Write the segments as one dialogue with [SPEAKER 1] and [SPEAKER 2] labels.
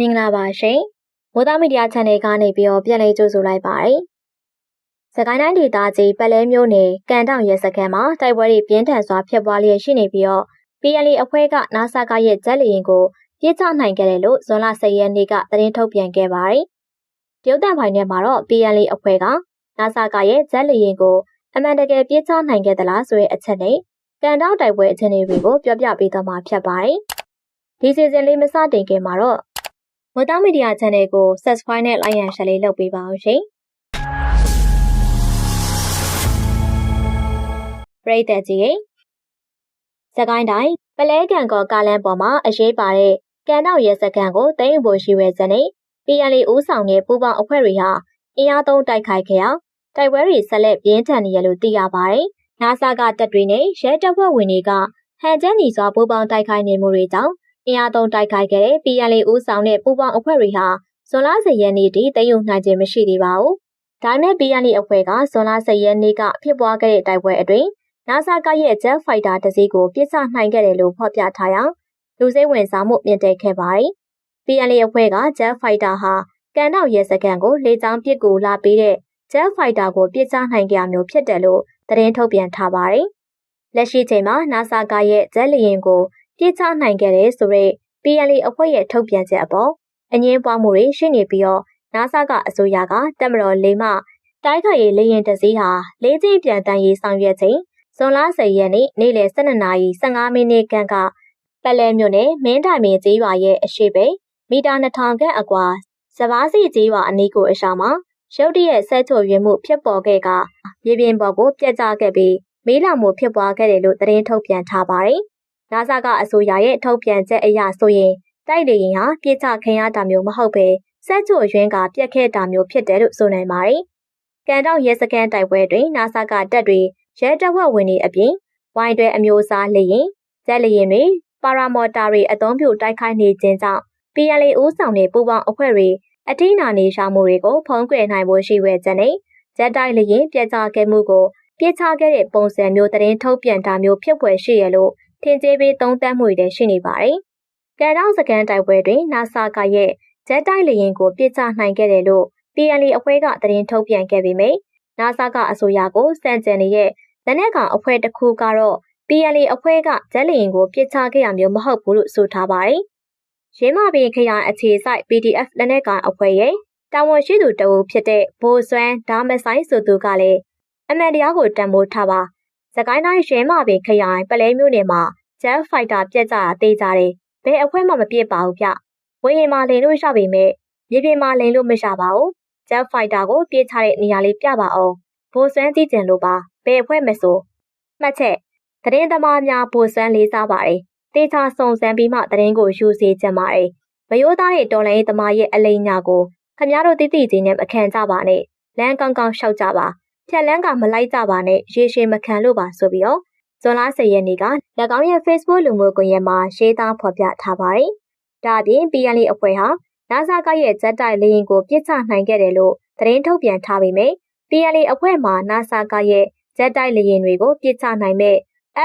[SPEAKER 1] မင်္ဂလာပါရှင်။မိုးသားမီဒီယာ channel ကနေပြီးတော့ပြန်လည်ကြိုဆိုလိုက်ပါတယ်။စကိုင်းတိုင်းဒေသကြီးပလဲမျိုးနယ်ကန်တောင်ရဲစခန်းမှာတိုက်ပွဲတွေပြင်းထန်စွာဖြစ်ပွားလျက်ရှိနေပြီးတော့ PLA အဖွဲ့ကနာဆာကရဲ့ဂျက်လီရင်ကိုပြစ်ချနိုင်ခဲ့တယ်လို့ဇွန်လ10ရက်နေ့ကသတင်းထုတ်ပြန်ခဲ့ပါတယ်။တရုတ်တန်ပိုင်းထဲမှာတော့ PLA အဖွဲ့ကနာဆာကရဲ့ဂျက်လီရင်ကိုအမှန်တကယ်ပြစ်ချနိုင်ခဲ့သလားဆိုတဲ့အချက်နဲ့ကန်တောင်တိုက်ပွဲအခြေအနေတွေကိုပြောပြပေးသွားမှာဖြစ်ပါတယ်။ဒီစီဇန်လေးမစတင်ခင်မှာတော့ မိုးသားမီဒီယာ channel ကို subscribe နဲ့ like and share လေးလုပ်ပေးပါအောင်ရှင်။ပရိသတ်ကြီးရေစကိုင်းတိုင်းပလဲကန်ကောကားလန်ပေါ်မှာအရေးပါတဲ့ကန်တော့ရဲစခန်းကိုတင်းဖို့ရှိဝဲစနေ PLA ဦးဆောင်တဲ့ပူပေါင်းအဖွဲ့တွေဟာအင်အားသုံးတိုက်ခိုက်ခဲ့အောင်တိုက်ပွဲတွေဆက်လက်ပြင်းထန်နေရလို့သိရပါတယ်။နာဆာကတပ်တွေနဲ့ရဲတပ်ဖွဲ့ဝင်တွေကဟန်ကျန်းညီစွာပူပေါင်းတိုက်ခိုက်နေမှုတွေကြောင့် အင်အားသုံးတိုက်ခိုက်ခဲ့တဲ့ PLA ဦးဆောင်တဲ့ပူပေါင်းအဖွဲ့တွေဟာဇွန်လ10ရက်နေ့ထိတည်ယူနိုင်ခြင်းမရှိသေးပါဘူး။ဒါနဲ့ PLA အဖွဲ့ကဇွန်လ10ရက်နေ့ကဖြစ်ပွားခဲ့တဲ့တိုက်ပွဲအတွင်းနာဆာကရဲ့ Jet Fighter တစ်စီးကိုပြစ်ချနိုင်ခဲ့တယ်လို့ဖော်ပြထားရာလူစိတ်ဝင်စားမှုမြင့်တက်ခဲ့ပါတယ်။ PLA အဖွဲ့က Jet Fighter ဟာကန်တော့ရဲစခန်းကိုလေကြောင်းပစ်ကူလာပေးတဲ့ Jet Fighter ကိုပြစ်ချနိုင်ကြမျိုးဖြစ်တယ်လို့သတင်းထုတ်ပြန်ထားပါတယ်။လက်ရှိချိန်မှာနာဆာကရဲ့ Jet လေယာဉ်ကို ပြစ်ချနိုင်ခဲ့တဲ့ဆိုတဲ့ PLA အဖွဲ့ရဲ့ထုတ်ပြန်ချက်အပေါ်အငင်းပွားမှုတွေရှိနေပြီးတော့နာဆာကအစိုးရကတက်မတော်လေးမှတိုက်ခိုက်ရေးလေရင်တစည်းဟာလေးချင်းပြန်တန်းရေးဆောင်ရွက်ချိန်ဇွန်လ10ရက်နေ့နေ့လယ်12နာရီ15မိနစ်ခန့်ကပလဲမြို့နယ်မင်းတိုင်မင်းကျေးရွာရဲ့အရှိပဲမီတာ2000ခန့်အကွာစပားစီကျေးရွာအနီးကိုအရှောင်းမှာရုတ်တရက်ဆက်ချိုရွေးမှုဖြစ်ပေါ်ခဲ့ကမြေပြင်ပေါ်ကိုပြက်ကျခဲ့ပြီးမီးလောင်မှုဖြစ်ပွားခဲ့တယ်လို့သတင်းထုတ်ပြန်ထားပါတယ်။ နာဆာကအဆိုရရဲ့ထုတ်ပြန်ချက်အရဆိုရင်တိုက်လေရင်ဟာပြစ်ချခင်ရတာမျိုးမဟုတ်ပဲဆက်ချိုရွင်းကပြက်ခဲ့တာမျိုးဖြစ်တယ်လို့ဆိုနိုင်ပါတယ်။ကန်တော့ရဲစခန်းတိုက်ပွဲတွင်နာဆာကတပ်တွေရဲတပ်ဖွဲ့ဝင်တွေအပြင်ဝိုင်းတွဲအမျိုးအစားလေရင်ဂျက်လေရင်တွေပါရာမော်တာတွေအသုံးပြုတိုက်ခိုက်နေခြင်းကြောင့် PLA ဦးဆောင်တဲ့ပူးပေါင်းအဖွဲ့တွေအထိနာနေရှာမှုတွေကိုဖုံးကွယ်နိုင်ဖို့ရှိဝဲချက်နဲ့ဂျက်တိုက်လေရင်ပြက်ချခဲ့မှုကိုပြစ်ချခဲ့တဲ့ပုံစံမျိုးသတင်းထုတ်ပြန်တာမျိုးဖြစ်ဖွယ်ရှိရလို့ ထင်ကြေးပေးသုံးသပ်မှုတွေရှိနေပါတယ်။ကန်တောင်စကန်တိုက်ပွဲတွင်နာဆာကရဲ့ဂျက်တိုက်လေရင်ကိုပြစ်ချနိုင်ခဲ့တယ်လို့ PLA အဖွဲ့ကသတင်းထုတ်ပြန်ခဲ့ပေမယ့်နာဆာကအဆိုအရကိုစံကျန်ရဲ့လက်နက်ကောင်အဖွဲ့တစ်ခုကတော့ PLA အဖွဲ့ကဂျက်လီရင်ကိုပြစ်ချခဲ့ရမျိုးမဟုတ်ဘူးလို့ဆိုထားပါတယ်။ရင်းမပင်ခရိုင်အခြေစိုက် PDF လက်နက်ကောင်အဖွဲ့ရဲ့တာဝန်ရှိသူတအုပ်ဖြစ်တဲ့ဘိုးစွမ်းဒါမဆိုင်ဆိုသူကလည်းအမှန်တရားကိုတံမိုးထားပါ။ စကိုင်းတိုင်းရင်းမပင်ခရိုင်ပလဲမျိုးနယ်မှာ Jet Fighter ပြက်ကြတာတေးကြတယ်။ဘယ်အဖွဲ့မှမပြစ်ပါဘူးဗျ။ဝင်းရင်မှာလိန်လို့ရပေမဲ့မြေပြင်မှာလိန်လို့မရပါဘူး။ Jet Fighter ကိုပြေးချတဲ့နေရာလေးပြပါအောင်။ဘိုးစွမ်းကြည့်ကြံလို့ပါ။ဘယ်အဖွဲ့မဆိုမှတ်ချက်သတင်းသမားများပိုစမ်းလေးစားပါတယ်တေချာစုံစမ်းပြီးမှသတင်းကိုယူစေချင်ပါတယ်မယိုးသားရဲ့တော်လိုင်းသမားရဲ့အလိညာကိုခမရတို့တိတိကျင်းနဲ့မခံကြပါနဲ့လမ်းကောင်းကောင်းရှောက်ကြပါ ဖြက်လန်းကမလိုက်ကြပါနဲ့ရေရှည်မခံလို့ပါဆိုပြီးတော့ဇွန်လ10ရက်နေ့က၎င်းရဲ့ Facebook လူမှုကွန်ရက်မှာရှင်းသားဖော်ပြထားပါတယ်။ဒါအပြင် PNL အဖွဲ့ဟာနာဆာကရဲ့ဇက်တိုက်လေရင်ကိုပြစ်ချနိုင်ခဲ့တယ်လို့သတင်းထုတ်ပြန်ထားပေမဲ့ PNL အဖွဲ့မှာနာဆာကရဲ့ဂျက်တိုက်လေယာဉ်တွေကိုပစ်ချနိုင်မဲ့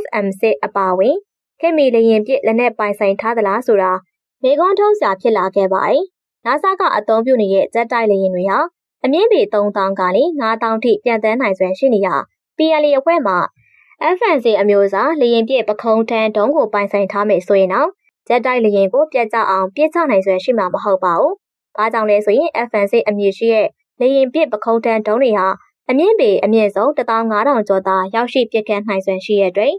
[SPEAKER 1] FM6 အပါအဝင်ခင်မီလေယာဉ်ပစ်လက်နက်ပိုင်ဆိုင်ထားသလားဆိုတာမေကွန်ထုံးစရာဖြစ်လာခဲ့ပါတယ်။နာဆာကအသုံးပြုနေတဲ့ဂျက်တိုက်လေယာဉ်တွေဟာ အမြင့်ပေ3000ကနေ9000ထိပြန်တန်းနိုင်စွမ်းရှိနေရ PLA အဖွဲ့မှာ FNC အမျိုးအစားလေယာဉ်ပစ်ပခုံးထန်းဒုံးကိုပိုင်ဆိုင်ထားမယ်ဆိုရင်တော့ဂျက်တိုက်လေယာဉ်ကိုပြတ်ကျအောင်ပြစ်ချနိုင်စွမ်းရှိမှာမဟုတ်ပါဘူး။ဘာကြောင့်လဲဆိုရင် FNC အမည်ရှိတဲ့လေယာဉ်ပစ်ပခုံးထန်းဒုံးတွေဟာအမြင့်ပေအမြင့်ဆုံး15000ကျော်သာရောက်ရှိပြည့်ကန်းနိုင်စွမ်းရှိရတဲ့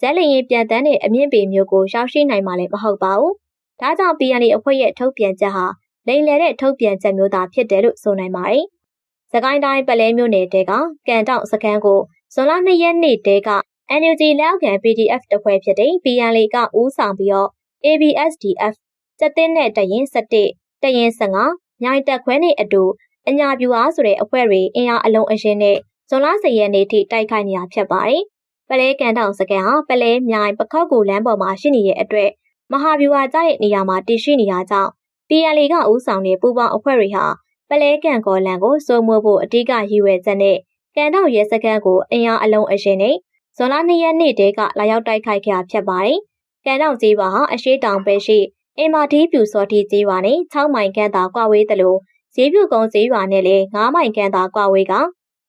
[SPEAKER 1] ဂျက်လင်ရင်ပြန်တန်းတဲ့အမြင့်ပေမျိုးကိုရောက်ရှိနိုင်မှာလည်းမဟုတ်ပါဘူး။ဒါကြောင့် PNL အဖွဲ့ရဲ့ထုတ်ပြန်ချက်ဟာ လိမ်လည်တဲ့ထုတ်ပြန်ချက်မျိုးသာဖြစ်တယ်လို့ဆိုနိုင်ပါတယ်။စကိုင်းတိုင်းပလဲမျိုးနယ်တဲကကန်တောက်စခန်းကိုဇွန်လ2ရက်နေ့တဲက NUG လက်အောက်ခံ PDF တပွဲဖြစ်တဲ့ PNL ကဦးဆောင်ပြီးတော့ ABSDF စက်တင်းနဲ့တရင်17တရင်15ညိုင်တက်ခွဲနဲ့အတူအညာပြူအားဆိုတဲ့အဖွဲ့တွေအင်အားအလုံးအရင်နဲ့ဇွန်လ10ရက်နေ့ထိတိုက်ခိုက်နေတာဖြစ်ပါတယ်။ပလဲကန်တောင်စကန်ဟာပလဲမြိုင်ပခောက်ကူလမ်းပေါ်မှာရှိနေတဲ့အတွက်မဟာဗျူဟာကျတဲ့နေရာမှာတည်ရှိနေတာကြောင့် PLA ကဦးဆောင်တဲ့ပူပေါင်းအဖွဲ့တွေဟာပလဲကန်ကော်လန်ကိုစိုးမိုးဖို့အဓိကရည်ရွယ်ချက်နဲ့ကန်တောင်ရဲစခန်းကိုအင်အားအလုံးအရင်နဲ့ဇွန်လ2ရက်နေ့တည်းကလာရောက်တိုက်ခိုက်ခဲ့တာဖြစ်ပါတယ်။ကန်တောင်ကြီးပါဟာအရှိတောင်ပဲရှိအင်မာတီပြူစောတိကျေးရွာနဲ့6မိုင်ခန့်သာကွာဝေးသလိုဈေးပြူကုန်းကျေးရွာနဲ့လည်း9မိုင်ခန့်သာကွာဝေးက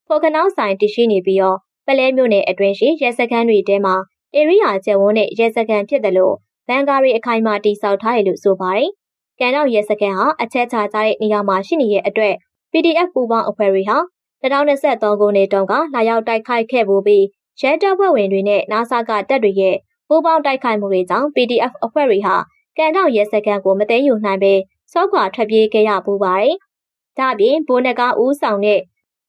[SPEAKER 1] ဖော်ကနောက်ဆိုင်တရှိနေပြီးတော့ပလဲမြို့နယ်အတွင်းရှိရဲစခန်းတွေထဲမှာဧရိယာကျယ်ဝန်းတဲ့ရဲစခန်းဖြစ်တယ်လို့ဘန်ကာရီအခိုင်အမာတိစောက်ထားတယ်လို့ဆိုပါတယ်။ ကန်တော့ရဲစခန်းဟာအချက်ချကြတဲ့နေရာမှာရှိနေတဲ့အတွက် PDF ပူပေါင်းအဖွဲ့တွေဟာ2023ခုနှစ်တုန်းကလာရောက်တိုက်ခိုက်ခဲ့မှုပြီးရဲတပ်ဖွဲ့ဝင်တွေနဲ့နာဆာကတပ်တွေရဲ့ပူပေါင်းတိုက်ခိုက်မှုတွေကြောင့် PDF အဖွဲ့တွေဟာကန်တော့ရဲစခန်းကိုမသိမ်းယူနိုင်ပဲစောက်ခွာထွက်ပြေးခဲ့ရပူပါတယ်။ဒါ့အပြင်ဘိုးနဂါဦးဆောင်တဲ့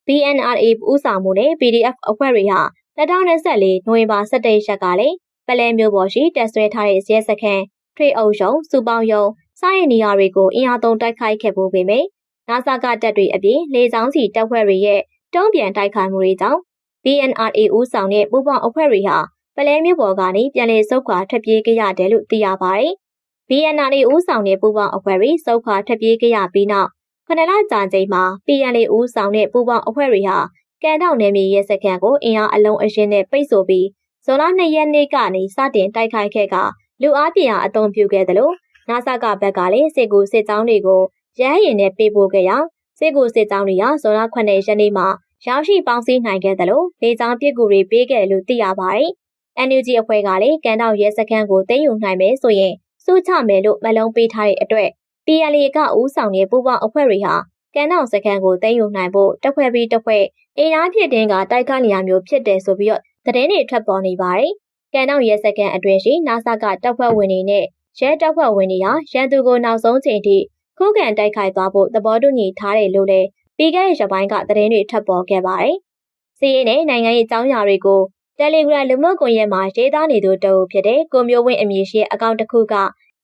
[SPEAKER 1] BNRA ဦးဆောင်မှုနဲ့ PDF အဖွဲ့တွေဟာ2024နိုဝင်ဘာ17ရက်ကလည်းပလဲမျိုးပေါ်ရှိတက်ဆွဲထားတဲ့ရဲစခန်းထွေအုပ်ရုံစူပေါင်းရုံ စားရဲ့နေရာတွေကိုအင်အားသုံးတိုက်ခိုက်ခဲ့ဖို့ပေမဲ့နာဆာကတပ်တွေအပြင်လေကြောင်းစီတပ်ဖွဲ့တွေရဲ့တုံးပြန်တိုက်ခိုက်မှုတွေကြောင့် BNRA ဦးဆောင်တဲ့ပူးပေါင်းအဖွဲ့တွေဟာပလဲမျိုးပေါ်ကနေပြန်လည်ဆုတ်ခွာထွက်ပြေးခဲ့ရတယ်လို့သိရပါတယ်။ BNRA ဦးဆောင်တဲ့ပူးပေါင်းအဖွဲ့တွေဆုတ်ခွာထွက်ပြေးခဲ့ရပြီးနောက်ခဏလကြာချိန်မှာ PNA ဦးဆောင်တဲ့ပူးပေါင်းအဖွဲ့တွေဟာကန်တောက်နယ်မြေရဲစခန်းကိုအင်အားအလုံးအရင်နဲ့ပိတ်ဆို့ပြီးဇွန်လ2ရက်နေ့ကနေစတင်တိုက်ခိုက်ခဲ့ကလူအားပြအားအုံပြုခဲ့တယ်လို့ နာဆာကဘက်ကလည်းစစ်ကူစစ်ကြောင်းတွေကိုရဟရင်နဲ့ပေးပို့ခဲ့ရစစ်ကူစစ်ကြောင်းတွေဟာဇွန်လ9ရက်နေ့မှာရောက်ရှိပေါင်းစည်းနိုင်ခဲ့တယ်လို့ဒေသပြစ်ကူတွေပေးခဲ့တယ်လို့သိရပါတယ်။ NUG အဖွဲ့ကလည်းကန်တောက်ရဲစခန်းကိုသိမ်းယူနိုင်မယ်ဆိုရင်စုချမယ်လို့မလုံးပေးထားတဲ့အတွက် PLA ကဦးဆောင်တဲ့ပူးပေါင်းအဖွဲ့တွေဟာကန်တောက်စခန်းကိုသိမ်းယူနိုင်ဖို့တခွဲပြီးတခွဲအင်အားဖြစ်တင်းကတိုက်ခိုက်နေရမျိုးဖြစ်တယ်ဆိုပြီးတော့သတင်းတွေထွက်ပေါ်နေပါတယ်။ကန်တောက်ရဲစခန်းအတွင်းရှိနာဆာကတပ်ဖွဲ့ဝင်တွေနဲ့ ရဲတပ်ဖွဲ့ဝင်တွေဟာရန်သူကိုနောက်ဆုံးချိန်ထိခုခံတိုက်ခိုက်သွားဖို့သဘောတူညီထားတယ်လို့လည်းပြီးခဲ့တဲ့ရက်ပိုင်းကသတင်းတွေထပ်ပေါ်ခဲ့ပါတယ်။စီးရင်နဲ့နိုင်ငံရေးအကြောင်းအရာတွေကို Telegram လူမှုကွန်ရက်မှာရေးသားနေသူတအုပ်ဖြစ်တဲ့ကိုမျိုးဝင်းအမည်ရှိအကောင့်တစ်ခုက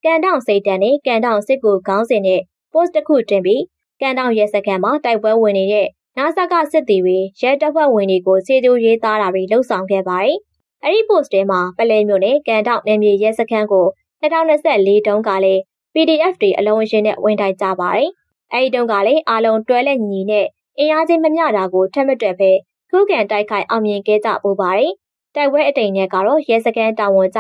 [SPEAKER 1] ကန်တောင်စိတ်တန်နဲ့ကန်တောင်စစ်ကူခေါင်းစဉ်နဲ့ post တစ်ခုတင်ပြီးကန်တောင်ရဲစခန်းမှာတိုက်ပွဲဝင်နေတဲ့နာဆာကစစ်တီတွေရဲတပ်ဖွဲ့ဝင်တွေကိုခြေကျိုးရေးသားတာတွေလှုပ်ဆောင်ခဲ့ပါတယ်။အဲဒီ post ထဲမှာပလဲမျိုးနဲ့ကန်တောင်နယ်မြေရဲစခန်းကို 2024တုန်းကလည်း PDF တွေအလုံးအင်းနဲ့ဝင်တိုက်ကြပါတယ်။အဲဒီတုန်းကလည်းအားလုံးတွဲလက်ညီနဲ့အင်အားချင်းမမျှတာကိုထက်မတွက်ပဲခုခံတိုက်ခိုက်အောင်မြင်ခဲ့ကြပူပါတယ်။တိုက်ပွဲအတိမ်နဲ့ကတော့ရဲစခန်းတာဝန်ကျ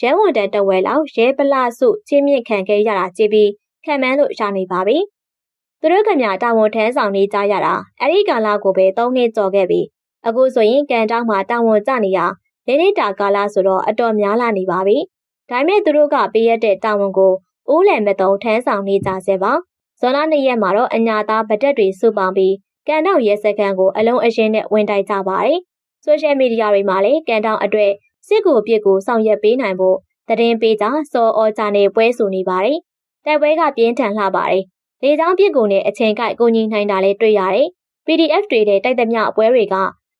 [SPEAKER 1] ရဲဝန်တန်းတဝဲလောက်ရဲပလစုချင်းမြင့်ခံခဲ့ရတာကြည့်ပြီးခံမှန်းလို့ရနေပါပြီ။သူတို့ကမြတာဝန်ထမ်းဆောင်နေကြရတာအဲ့ဒီကာလကိုပဲ၃နှစ်ကြော်ခဲ့ပြီ။အခုဆိုရင်ကန်တောင်းမှာတာဝန်ကျနေရလေးနှစ်တာကာလဆိုတော့အတော်များလာနေပါပြီ။ ဒါပေမဲ့သူတို့ကပေးရတဲ့တာဝန်ကိုဦးလယ်မတုံထမ်းဆောင်နေကြဆဲပါ။ဇွန်လ၂ရက်မှာတော့အညာသားဗတက်တွေစုပေါင်းပြီးကန်တောင်ရဲစခန်းကိုအလုံးအရင်နဲ့ဝင်တိုက်ကြပါတယ်။ဆိုရှယ်မီဒီယာတွေမှာလည်းကန်တောင်အတွက်စစ်ကူအပြစ်ကိုဆောင်ရွက်ပေးနိုင်ဖို့သတင်းပေးကြစောအော်ကြနဲ့ပွဲဆိုနေပါတယ်။တိုက်ပွဲကပြင်းထန်လှပါတယ်။လေကြောင်းပြစ်ကူနဲ့အချိန်ကိုက်ကိုညီနိုင်တာလည်းတွေ့ရတယ်။ PDF တွေတဲ့တိုက်သမျှအပွဲတွေက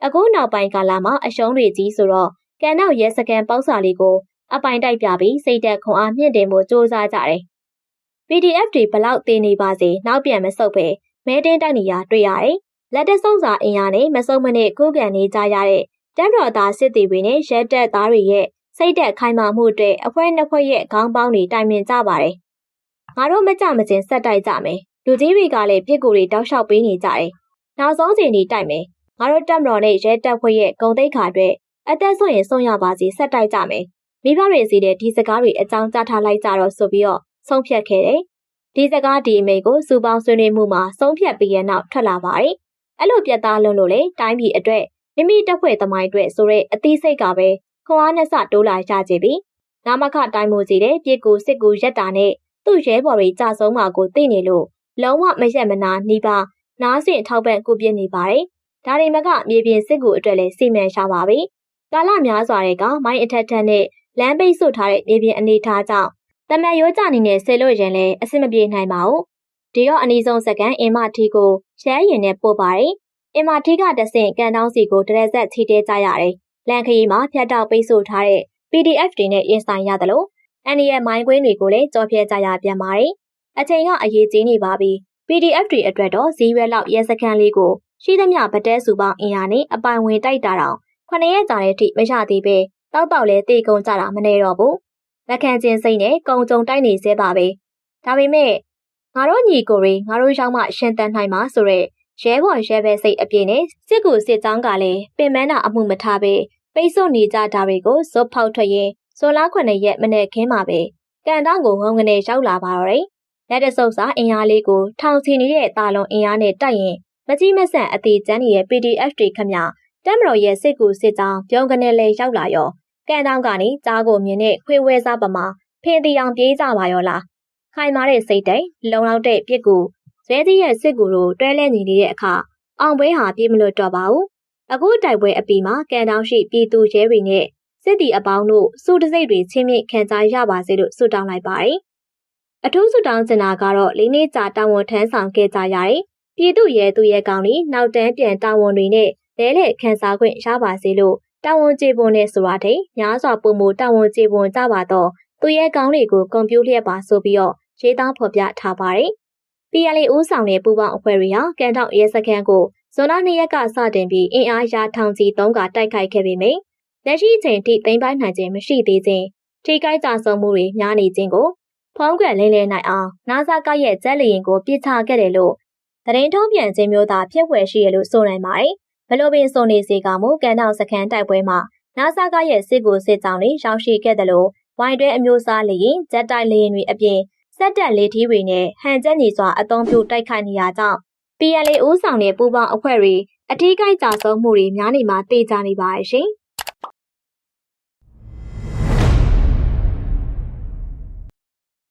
[SPEAKER 1] အခုနောက်ပိုင်းကာလမှာအရှုံးတွေကြီးဆိုတော့ကန်နောက်ရဲစခန်းပေါက်စာလေးကို အပိုင်တိုက်ပြပြီးစိတ်သက်ခွန်အားမြင့်တင်ဖို့စ조사ကြတယ်။ PDF တွေဘလောက်သေးနေပါစေနောက်ပြန်မဆုတ်ပဲမဲတင်းတိုက်နေရတွေ့ရတယ်။လက်တဆုံစာအင်အားနဲ့မစုံမနဲ့ခုခံနေကြရတဲ့တမ်တော်သားစစ်တီတွေနဲ့ရဲတပ်သားတွေရဲ့စိတ်သက်ခိုင်မာမှုအတွက်အဖွဲ့နှစ်ဖွဲ့ရဲ့ခေါင်းပေါင်းတွေတိုင်ပင်ကြပါတယ်။ငါတို့မကြမကျင်ဆက်တိုက်ကြမယ်။လူကြီးတွေကလည်းပြစ်ကူတွေတောက်လျှောက်ပေးနေကြတယ်။နောက်ဆုံးချိန်ဒီတိုက်မယ်။ငါတို့တက်မတော်နဲ့ရဲတပ်ဖွဲ့ရဲ့ဂုံတိတ်ခါအတွက်အသက်ဆုံးရင်ဆုံးရပါစီဆက်တိုက်ကြမယ်။ မိဘတွေစီတဲ့ဒီစကားတွေအကြောင်းကြားထားလိုက်ကြတော့ဆိုပြီးတော့ဆုံးဖြတ်ခဲ့တယ်။ဒီစကားဒီအမိကိုစူပေါင်းဆွေးနွေးမှုမှာဆုံးဖြတ်ပြီးရနောက်ထွက်လာပါတယ်။အဲ့လိုပြတ်သားလွန်းလို့လေတိုင်းပြည်အတွက်မိမိတပ်ဖွဲ့သမိုင်းအတွက်ဆိုတဲ့အသိစိတ်ကပဲခွန်အားနဲ့စတိုးလာရကြပြီ။နာမခတိုင်းမှုစီတဲ့ပြည်ကူစစ်ကူရက်တာနဲ့သူ့ရဲဘော်တွေကြဆုံးမှာကိုသိနေလို့လုံးဝမရက်မနာနှီးပါနားဆင်ထောက်ပံ့ကုပြစ်နေပါတယ်။ဒါတွေမကမြေပြင်စစ်ကူအတွက်လည်းစီမံရှာပါပြီ။ကာလများစွာတဲ့ကမိုင်းအထက်ထက်နဲ့ လမ်းပိတ်ဆို့ထားတဲ့မြေပြင်အနေထားကြောင့်တမန်ရိုးကြနေနဲ့ဆဲလို့ရင်လည်းအဆင်မပြေနိုင်ပါဘူး။ဒီတော့အနည်းဆုံးစကန်အင်မထီကိုရှမ်းရင်နဲ့ပို့ပါတယ်။အင်မထီကတဆင့်ကန်တောင်းစီကိုတရက်ဆက်ချီတဲကြရတယ်။လန်ခရီမှာဖြတ်တောက်ပိတ်ဆို့ထားတဲ့ PDF တွေနဲ့ရင်ဆိုင်ရတယ်လို့အန်ဒီရဲ့မိုင်းကွင်းတွေကိုလည်းကြော်ဖြဲကြရပြန်ပါတယ်။အချိန်ကအရေးကြီးနေပါပြီ။ PDF တွေအတွက်တော့ဇီးရွက်လောက်ရဲစခန်းလေးကိုရှိသမျှဗတဲစုပေါင်းအင်အားနဲ့အပိုင်ဝင်တိုက်တာတော့ခုနှစ်ရက်ကြာတဲ့အထိမရသေးပဲ တောက်တောက်လဲတေကုံကြတာမနေတော့ဘူး။လက်ခံချင်းစိတ်နဲ့ကုံကြုံတိုက်နေသေးပါပဲ။ဒါပေမဲ့ငါတို့ညီကိုတွေငါတို့ရောက်မှရှင်တန်နိုင်မှာဆိုရက်ရဲဘော်ရဲဘဲစိတ်အပြည့်နဲ့စစ်ကူစစ်ကြောင်းကလည်းပင်မနာအမှုမထားပဲပိတ်ဆို့နေကြတာတွေကိုဇွတ်ဖောက်ထွက်ရင်ဇွန်လ9ရက်မနေ့ခင်းမှာပဲကန်တောင်ကိုဝုံကနေရောက်လာပါတော့တယ်။လက်တဆုပ်စာအင်အားလေးကိုထောင်ချီနေတဲ့တာလွန်အင်အားနဲ့တိုက်ရင်မကြီးမဆန်အသေးကျန်းနေတဲ့ PDF တွေခမတက်မတော်ရဲ့စစ်ကူစစ်ကြောင်းပြုံးကနေလဲရောက်လာရော ကန်တောင်ကနေကြားကိုမြင်တဲ့ခွေဝဲစားပမာဖင်တီအောင်ပြေးကြပါရောလားခိုင်မာတဲ့စိတ်တိတ်လုံလောက်တဲ့ပြစ်ကူဇွဲကြီးရဲ့စစ်ကူတို့တွဲလဲညီနေတဲ့အခါအောင်ပွဲဟာပြေးမလို့တော့ပါဘူးအခုတိုက်ပွဲအပီမှာကန်တောင်ရှိပြည်သူရဲတွေနဲ့စစ်တီအပေါင်းတို့စုတစိတ်တွေချင်းမြင့်ခံကြရပါစေလို့ဆုတောင်းလိုက်ပါတယ်အထူးဆုတောင်းချင်တာကတော့လေးနေ့ကြာတာဝန်ထမ်းဆောင်ခဲ့ကြရတယ်ပြည်သူရဲသူရဲကောင်းတွေနောက်တန်းပြန်တာဝန်တွေနဲ့လဲလှယ်ခန်းစားခွင့်ရပါစေလို့ တာဝန်ကျေပွန်နဲ့ဆိုတာတဲ့ညာစွာပုံမူတာဝန်ကျေပွန်ကြပါတော့သူရဲကောင်းတွေကိုကွန်ပျူတာပါဆိုပြီးတော့ရေးသားဖော်ပြထားပါတယ်။ PLA ဦးဆောင်တဲ့ပူပေါင်းအဖွဲ့တွေဟာကန်တောက်ရဲစခန်းကိုဇွန်လ2ရက်ကစတင်ပြီးအင်အားရာထောင်ကြီး3ကတိုက်ခိုက်ခဲ့ပေမယ့်လက်ရှိချိန်ထိသိမ်းပိုက်နိုင်ခြင်းမရှိသေးခြင်းထိခိုက်ကြဆုံးမှုတွေများနေခြင်းကိုဖုံးကွယ်လိမ့်လဲနိုင်အောင်နာဆာကရဲ့ဇက်လီရင်ကိုပြစ်ချခဲ့တယ်လို့သတင်းထုတ်ပြန်ခြင်းမျိုးသာဖြစ်ွယ်ရှိရလို့ဆိုနိုင်ပါတယ်။ ဘလို့ပင်စုံနေစေကမူကန်တောက်စခန်းတိုက်ပွဲမှာနာဆာကရဲ့စစ်ကိုစစ်ကြောင်းတွေရောက်ရှိခဲ့တယ်လို့ဝိုင်းတွဲအမျိုးစားလေရင်ဂျက်တိုက်လေရင်တွေအပြင်စက်တက်လေထီးတွေနဲ့ဟန်ချက်ညီစွာအသုံးပြုတိုက်ခိုက်နေရကြောင်း PLA ဦးဆောင်တဲ့ပူးပေါင်းအဖွဲ့တွေအထီးကိုက်ကြဆုံးမှုတွေများနေမှာတေချာနေပါရဲ့ရှင်။